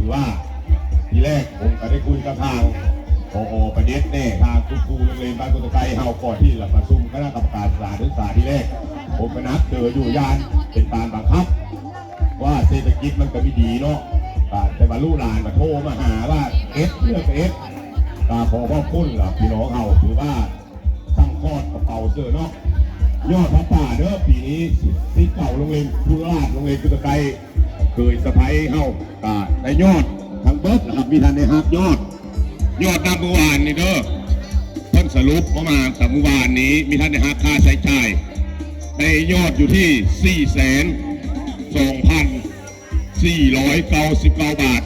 ือว่าทีแรกผมก็ได้คุยกับทางโอโอประเด็แน่ทางคุณครูโรงเรียนบ้านกุตไกเฮาก่อนที่จะประชุมคณะกรรมการสถาศึกษาที่แรก ผมก็นับเจออยู่ยานเป็นการบังคับ ว่าเศรษฐกิจมันก็ไม่ดีเนาะอ่าแต่ว่าลูกหลานมาโทรมาหาว่าเอสเลือกเอสตาพอพ่อคุณล่ะพี่น้องเฮาถือว่าตั้งคอดกระเป๋าเสื้อเนาะยอดพระป่าเด้อปีนี้ที่เก่าโรงเรียนพุราชโรงเรียนกุตไก เคยสะพายเฮากาในยอดทั้งเบิร์ดนะครับมีทันในฮักยอด ยอดนับเมื่อวานนี่เด้อเพิ่นสรุปประมาณแต่เมื่อวานนี้ มีท่านในฮักค่าใช้จ่ายในยอดอยู่ที่4แสน2พัน499 บาท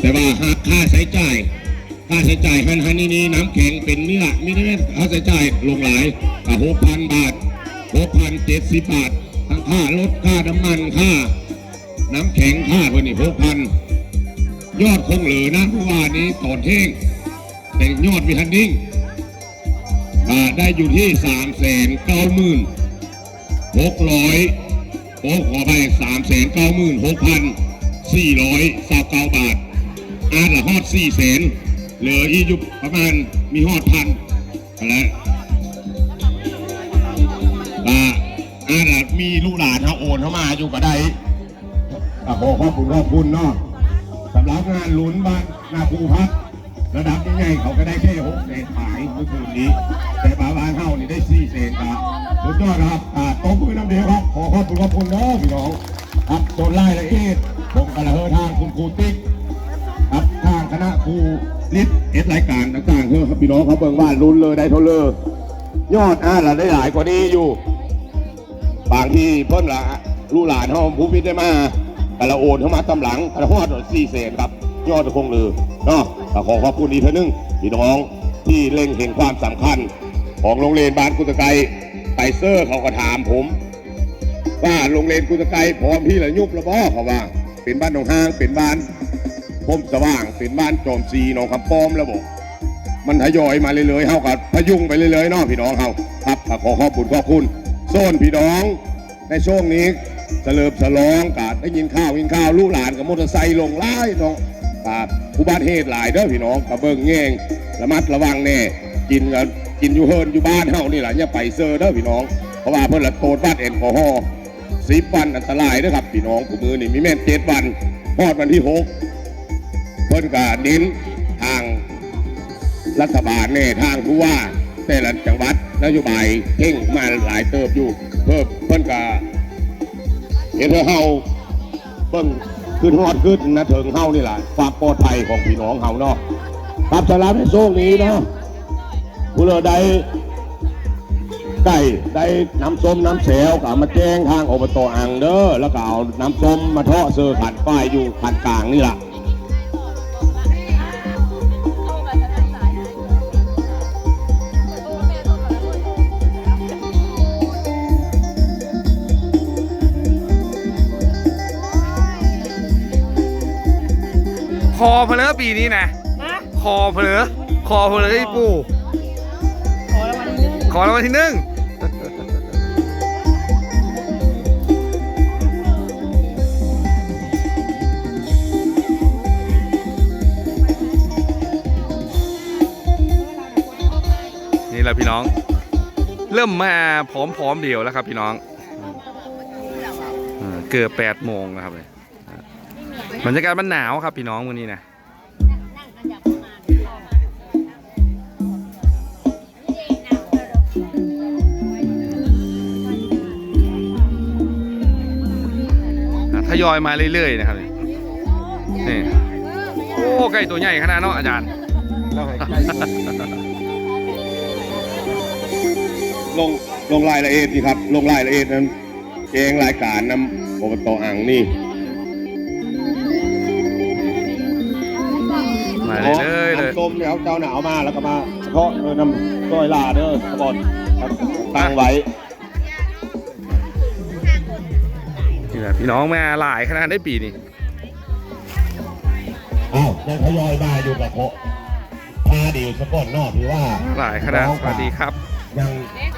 แต่ว่าหักค่าใช้จ่ายค่าใช้จ่ายฮันฮันนี่นี่น้ำแข็งเป็นเนื้อม่ได้ค่าใช้จ่ายลงหลายหกพันบาทหกพันเจ็ดสิบบาท ทั้งค่ารถค่าน้ำมันค่า น้ำแข็งค่าเพื่อนนี่หกพันยอดคงเหลือนะเมื่อวานนี้ตอนเที่ยงแต่ยอดมีทันดิ้งอ่าได้อยู่ที่สามแสนเก้าหมื่นหกร้อยโอ้ขอไปสามแสนเก้าหมื่นหกพันสี่ร้อยสาเก้าบาท อาจละฮอดสี่แสนเหลืออีกอยู่ประมาณมีฮอดพันอะไรอ่าอาจละมีลูกหลานเขาโอนเข้ามาอยู่ก็ได้ ขอขอบคุณขอบคุณเนาะสำหรับงานลุ้นบ้านนาภูพักระดับใหญ่เขาก็ได้แค่หกแสนขายเมื่อคืนนี้ แต่บาบานเข้านี่ได้สี่แสนครับสุดยอดครับอ่าตบมือน้ำเดียวครับ ขอขอบคุณขอบคุณเนาะพี่น้องครับจนไล่ละเอียดผมกระเฮอทางคุณครูติ๊กครับทางคณะครูลิศเอสรายการต่างๆเพื่อครับพี่น้องเขาเบิ่งว่ารุนเลยได้เท่าเลยยอดอ่าละได้หลายกว่านี้อยู่ บางที่เพิ่นละลูกหลานเขาผู้พิจได้มา แต่ละโอนเข้ามาตำหลังแต่ละฮอดสี่เศษครับยอดคงเลยเนาะขอขอบคุณอีกเท่านึงพี่น้องที่เล็งเห็นความสำคัญ ของโรงเรียนบ้านกุตไกไตเซอร์เขาก็ถามผม ว่าโรงเรียนกุตไกพร้อมที่ละยุบละบ่เขาว่า เป็นบ้านหนองห้างเป็นบ้านพมสว่างเป็นบ้านโจมซีหนองคำป้อมแล้วบอกมันทยอยมาเรื่อยๆเฮากับพยุงไปเรื่อยๆเนาะพี่น้องเฮาครับขอขอบคุณขอบคุณโซนพี่น้อง ในช่วงนี้เสลิมฉลองกาด ได้ยินข้าวกินข้าวลูกหลานกับมอเตอร์ไซค์ลงไล่เนาะกาดผู้บ้านเหตุหลายเด้อพี่น้องกระเบิงแง่งระมัดระวังแน่กินกันกินอยู่เฮินอยู่บ้านเฮานี่แหละอย่าไปเซอร์เด้อพี่น้อง เพราะว่าเพิ่นละโตดบ้านแอลกอฮอล์สิบวันอันตรายเด้อครับพี่น้องผู้มือนี่มีแม่นเจ็ดวันพอดวันที่หกเพิ่นก็เน้นทางรัฐบาลแน่ทางผู้ว่าแต่ละจังหวัดนโยบายเพ่งมาหลายเติบอยู่ เพิ่มเพิ่นก็เห็นว่าเฮา เบิ่งขึ้นฮอดขึ้นนะเถิงเฮานี่แหละความปลอดภัยของพี่น้องเฮาเนาะครับสำหรับในช่วงนี้เนาะผู้เลอใดได้ได้น้ำส้มน้ำแสวก็เอามาแจ้งทางอบตอ่างเด้อแล้วก็เอาน้ำส้มมาเทาะเสือขันป้ายอยู่ขันกลางนี่แหละ คอเพลอปีนี้นะฮะคอเพลอคอเพลอที่ปู่ ขอรางวัลที่หนึ่งขอรางวัลที่หนึ่งนี่แหละพี่น้อง เริ่มมาพร้อมๆเดียวแล้วครับพี่น้องเออเกือบแปดโมงนะครับเนี่ย บรรยากาศมันหนาวครับพี่น้องวันนี้นะทยอยมาเรื่อยๆนะครับนี่โอ้ไก่ตัวใหญ่ขนาดเนาะอาจารย์ลงลงรายละเอียดดีครับ ลงรายละเอียดนั้นเองรายการนำอบตอ่างนี่ รื่อยๆเลยน้ำส้มเนี่ยเขาเจ้าหนาวมาแล้วก็มาเพาะเออน้ำก้อยลาเด้อสปอนตั้งไว้นี่แหละพี่น้องมาหลายขนาดได้ปีนี้อ้าวยังทยอยมาอยู่กับโคพาเดียวสปอนนอกถือว่าหลายขนาดสวัสดีครับยัง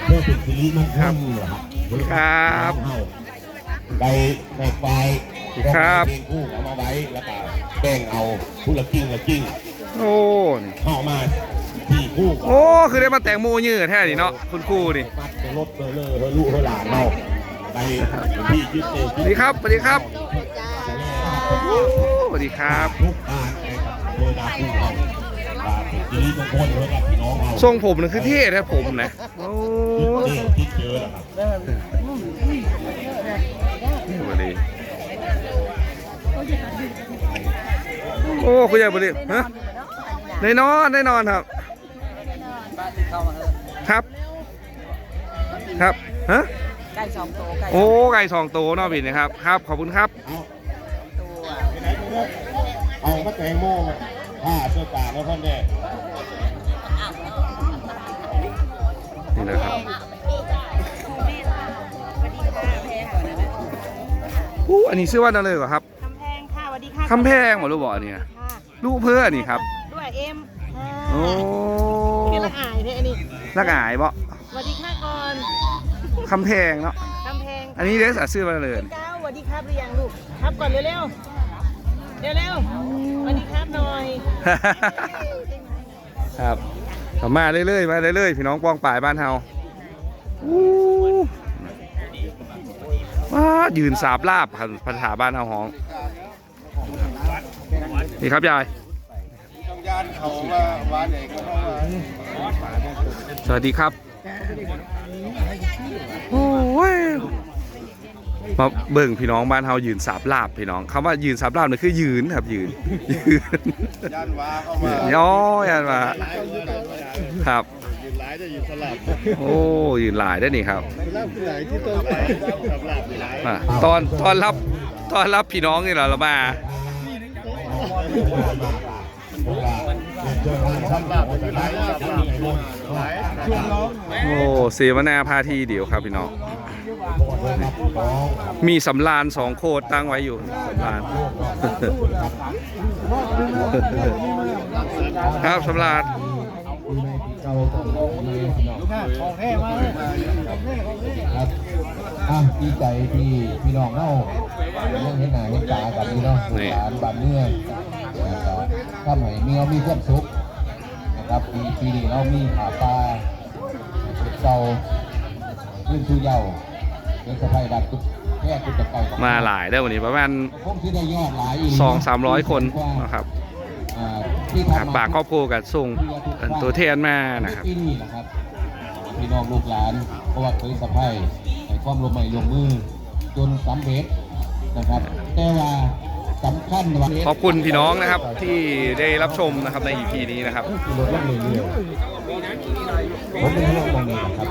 เพื่อเป็นสิริมงคลเหรอครับครับไปไปไปครับเพลงคู่เอามาไว้แล้วก็แบ่งเอาผู้ละกิ้งละกิ้ง โอ้นี่เข้ามาที่คู่ก่อนโอ้คือได้มาแต่งโมยืดแท้นี่เนาะคุณครูนี่มัดเจรถเจอเลอเฮอลูเฮอหลานเราไปที่ยึดเองสวัสดีครับสวัสดีครับโอ้สวัสดีครับทุกบ้านในอำเภอนาคูเราบาทีนี้ทุกคนเลยครับพี่น้องเราทรงผมนี่คือเท่แท้ผมนะโอ้ที่ที่เจอแล้วครับสวัสดีโอ้คุณยายบริฮะ ได้นอนได้นอนครับ ครับ ครับฮะไก่สองตัวไก่โอ้ไก่สองตัวเนอกบินนะครับ ครับ ขอบคุณครับเอาตัวเอามะแตงโมมาผ้าเสื้อตากแล้วพ่อแน่นี่นะครับอู้อันนี้ชื่อว่าอะไรเหรอครับคำแพงค่ะสวัสดีค่ะคำแพงหมอรู้บอกเนี่ยค่ะลูกเพื่อนี่ครับด้วยเอ็ม ค่ะโอ้พี่ละอายเท่อันนี้นักอายบ่สวัสดีค่ะก่อนคำแพงเนาะคำแพงอันนี้เดสซื้อมาเลย เก้าสวัสดีครับหรือยังลูก ครับก่อนเร็วๆ เร็วๆสวัสดีครับหน่อย ครับเอามาเรื่อยๆ มาเรื่อยๆ พี่น้องป้องป่ายบ้านเฮาอู้ว้ายืนสาบลาบครับภาษาบ้านเฮาห้อง นี่ครับยาย ยานเขาว่าหวานเองก็เพราะว่าสวัสดีครับ โอ้ยมาเบิ่งพี่น้องบ้านเฮายืนสาบลาบพี่น้องคำว่ายืนสาบลาบนี่คือยืนครับยืนยืนยานว้าเข้ามาย่อยันมาครับยืนหลายจะยืนสลับโอ้ยืนหลายได้นี่ครับสลับหลายที่ตัวสลับหลายอะตอนตอนรับตอนรับพี่น้องนี่เหราเรามา สลับหลายสลับหลายช่วงน้องโอ้เสวนาพาทีเดียวครับพี่น้อง มีสำรานสองโคตรตั้งไว้อยู่สำรานครับสำรานของแท้มากครับอะดีใจที่พี่น้องเนายังเห็นหน้าเห็นตากันนี่เนาะลูกหลานบ้านเมือง นะครับทำให้เมียมีความสุขนะครับปีปีนี้เรามีผาปลาเก่าขึ้นสู่เยาว์เป็นสะพายบัตรกุดแค่กุดตะไก่มาหลายได้วันนี้ประมาณคงที่ได้ยอดหลายอีกสองสามร้อยคนนะครับอ่าที่หากทำปากครอบครัวกับส่งตัวแทนมานะครับที่นี่นะครับพี่น้องลูกหลานเพราะว่าเคยสะพายให้ความร่วมมือร่วมมือจนสำเร็จนะครับ แต่ว่าสำคัญว่า ขอบคุณพี่น้องนะครับที่ได้รับชมนะครับใน EP นี้นะครับลดลงเรื่อยๆผมเป็นห่วงตรงนี้นะครับ